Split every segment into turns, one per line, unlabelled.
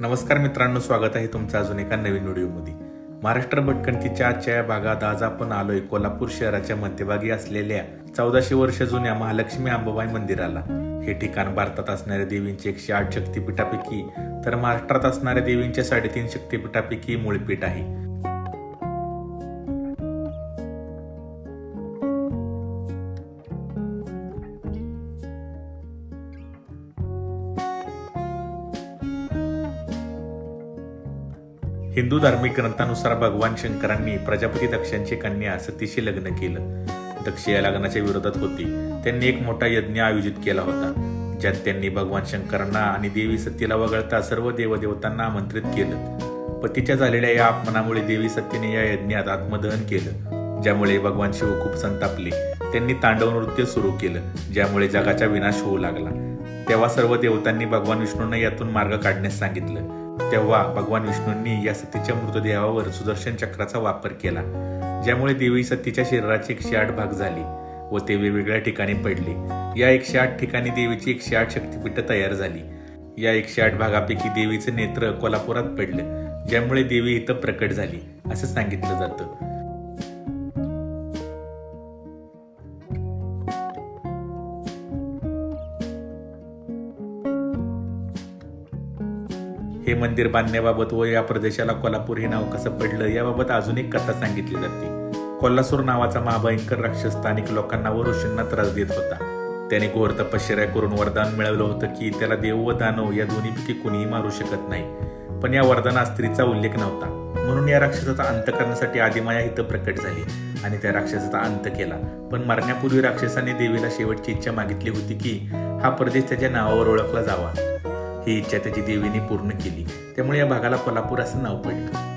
नमस्कार मित्रांनो स्वागत आहे तुमचं अजून एका नवीन व्हिडिओमध्ये. महाराष्ट्र भटकंतीच्या आजच्या या भागात आज आपण आलोय कोल्हापूर शहराच्या मध्यभागी असलेल्या चौदाशे वर्ष जुन्या महालक्ष्मी अंबाबाई मंदिराला. हे ठिकाण भारतात असणाऱ्या देवींचे एकशे आठ शक्तीपीठापैकी तर महाराष्ट्रात असणाऱ्या देवींच्या साडेतीन शक्तिपीठापैकी मूळपीठ आहे. हिंदू धार्मिक ग्रंथानुसार भगवान शंकरांनी प्रजापती दक्षांची कन्या सतीशी लग्न केलं. दक्ष या लग्नाच्या विरोधात होती. त्यांनी एक मोठा यज्ञ आयोजित केला होता ज्यात त्यांनी भगवान शंकरांना आणि देवी सतीला वगळता सर्व देवदेवतांना आमंत्रित केलं. पतीच्या झालेल्या या अपमानामुळे देवी सतीने या यज्ञात आत्मदहन केलं ज्यामुळे भगवान शिव खूप संतापले. त्यांनी तांडव नृत्य सुरू केलं ज्यामुळे जगाचा विनाश होऊ लागला. तेव्हा सर्व देवतांनी भगवान विष्णूंना यातून मार्ग काढण्यास सांगितलं. तेव्हा भगवान विष्णूंनी या सतीच्या मृतदेहावर सुदर्शन चक्राचा वापर केला ज्यामुळे देवी सतीच्या शरीराचे एकशे आठ भाग झाले व ते वेगवेगळ्या ठिकाणी पडले. या एकशे आठ ठिकाणी देवीची एकशे आठ शक्तिपीठ तयार झाली. या एकशे आठ भागापैकी देवीचे नेत्र कोल्हापुरात पडलं ज्यामुळे देवी इथं प्रकट झाली असं सांगितलं जातं. हे मंदिर बांधण्याबाबत व या प्रदेशाला कोल्हापूर हे नाव कसं पडलं याबाबत अजून एक कथा सांगितली जाते. कोल्हासूर नावाचा महाभयंकर राक्षस स्थानिक लोकांना व ऋषींना त्रास देत होता. त्याने घोर तपश्चर्या करून वरदान मिळवलं होतं की त्याला देव व दानव या दोन्हीपैकी कुणीही मारू शकत नाही. पण या वरदानात स्त्रीचा उल्लेख नव्हता. म्हणून या राक्षसाचा अंत करण्यासाठी आदिमाया इथं प्रकट झाली आणि त्या राक्षसाचा अंत केला. पण मरण्यापूर्वी राक्षसाने देवीला शेवटची इच्छा मागितली होती की हा प्रदेश त्याच्या नावावर ओळखला जावा. ही इच्छा त्याची देवीने पूर्ण केली. त्यामुळे या भागाला कोल्हापूर असं नाव पडलं.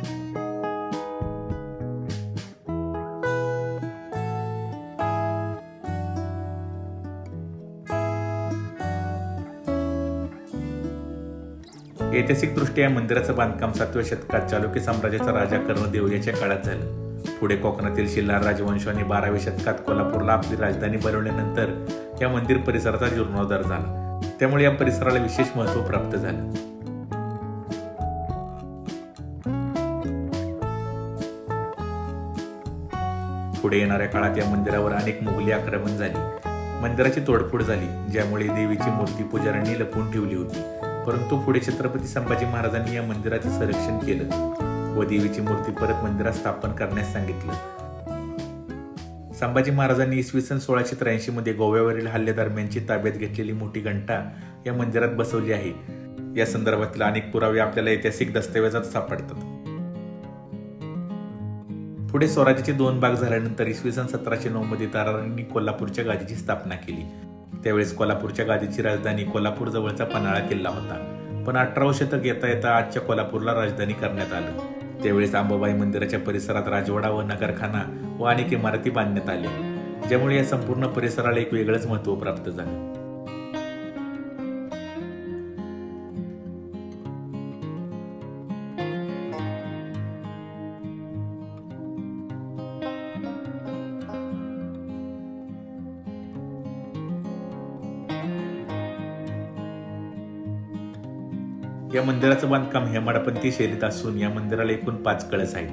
ऐतिहासिकदृष्ट्या या मंदिराचं बांधकाम सातव्या शतकात चालुक्य साम्राज्याचा राजा कर्णदेव याच्या काळात झालं. पुढे कोकणातील शिल्लार राजवंशाने बाराव्या शतकात कोल्हापूरला आपली राजधानी बनवल्यानंतर या मंदिर परिसराचा जीर्णोद्धार झाला. त्यामुळे या परिसराला विशेष महत्त्व प्राप्त झालं. पुढे येणाऱ्या काळात या मंदिरावर अनेक मुघली आक्रमण झाली. मंदिराची तोडफोड झाली ज्यामुळे देवीची मूर्ती पुजाऱ्यांनी लपवून ठेवली होती. परंतु पुढे छत्रपती संभाजी महाराजांनी या मंदिराचे संरक्षण केलं व देवीची मूर्ती परत मंदिरात स्थापन करण्यास सांगितलं. संभाजी महाराजांनी इसवी सन सोळाशे त्र्याऐंशी मध्ये गोव्यावरील हल्ल्यादरम्यानची ताब्यात घेतलेली मोठी घंटा या मंदिरात बसवली आहे. या संदर्भातील अनेक पुरावे आपल्याला ऐतिहासिक दस्तऐवजात सापडतात. पुढे स्वराज्याचे दोन भाग झाल्यानंतर इसवी सन सतराशे नऊ मध्ये तारारांनी कोल्हापूरच्या गादीची स्थापना केली. त्यावेळेस कोल्हापूरच्या गादीची राजधानी कोल्हापूर जवळचा पन्हाळा किल्ला होता. पण अठरावं शतक येता येता आजच्या कोल्हापूरला राजधानी करण्यात आलं. त्यावेळेस अंबाबाई मंदिराच्या परिसरात राजवाडा व नगरखाना व अनेक इमारती बांधण्यात आल्या ज्यामुळे या संपूर्ण परिसराला एक वेगळंच महत्त्व प्राप्त झालं. या मंदिराचं बांधकाम हे हेमाडपंथी शैलीत असून या मंदिराला एकूण पाच कळस आहेत.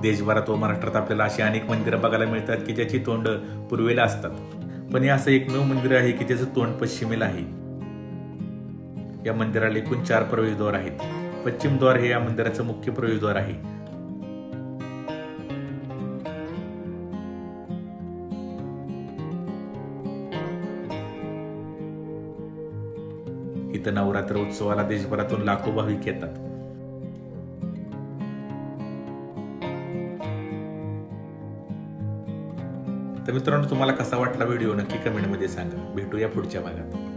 देशभरात व महाराष्ट्रात आपल्याला अशी अनेक मंदिरं बघायला मिळतात की ज्याची तोंड पूर्वेला असतात. पण हे असं एकमेव मंदिर आहे की त्याचं तोंड पश्चिमेला आहे. या मंदिराला एकूण चार प्रवेशद्वार आहेत. पश्चिम द्वार हे या मंदिराचं मुख्य प्रवेशद्वार आहे. इथं नवरात्र उत्सवाला देशभरातून लाखो भाविक येतात. तर मित्रांनो तुम्हाला कसा वाटला व्हिडिओ नक्की कमेंटमध्ये सांगा. भेटूया पुढच्या भागात.